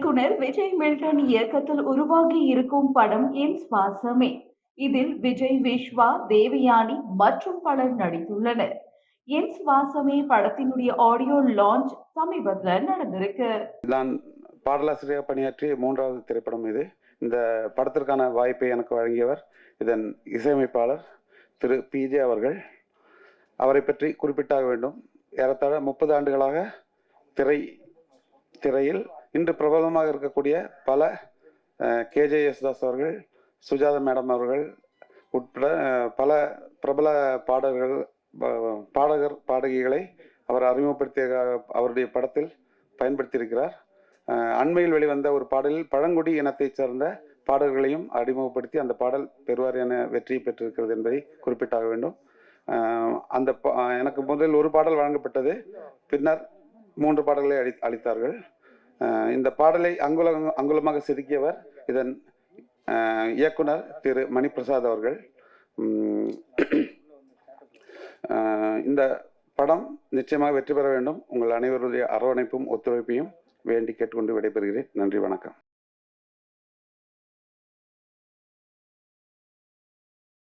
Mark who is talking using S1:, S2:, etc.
S1: இயக்குனர் விஜய் மில்டன் இயக்கத்தில் உருவாகி இருக்கும் படம் என் சுவாசமே. இதில் விஜய் விஸ்வா தேவயானி மற்றும் பலர் நடித்துள்ளனர். என் சுவாசமே படத்தினுடைய ஆடியோ லான்ச் சமீபத்தில் நடந்திருக்கு.
S2: நான் பாடலாசிரியர் பணியாற்றிய மூன்றாவது திரைப்படம் இது. இந்த படத்திற்கான வாய்ப்பை எனக்கு வழங்கியவர் இதன் இசையமைப்பாளர் திரு பிஜே அவர்கள். அவரை பற்றி குறிப்பிட்டாக வேண்டும். ஏறத்தாழ முப்பது ஆண்டுகளாக திரை திரையில் இன்று பிரபலமாக இருக்கக்கூடிய பல கேஜே யேசுதாஸ் அவர்கள் சுஜாதா மேடம் அவர்கள் உட்பட பல பிரபல பாடகர்கள் பாடகர் பாடகிகளை அவர் அறிமுகப்படுத்திய அவருடைய படத்தில் பயன்படுத்தியிருக்கிறார். அண்மையில் வெளிவந்த ஒரு பாடலில் பழங்குடி இனத்தைச் சேர்ந்த பாடல்களையும் அறிமுகப்படுத்தி அந்த பாடல் பெருவாரியான வெற்றியை பெற்றிருக்கிறது என்பதை குறிப்பிட்டாக வேண்டும். அந்த பா- எனக்கு முதலில் ஒரு பாடல் வழங்கப்பட்டது. பின்னர் மூன்று பாடல்களை அளி அளித்தார்கள். இந்த பாடலை அங்குல அங்குலமாக செதுக்கியவர் இதன் இயக்குனர் திரு மணிப்பிரசாத் அவர்கள். இந்த படம் நிச்சயமாக வெற்றி பெற வேண்டும். உங்கள் அனைவருடைய அரவணைப்பும் ஒத்துழைப்பையும் வேண்டி கேட்டுக்கொண்டு விடைபெறுகிறேன். நன்றி வணக்கம்.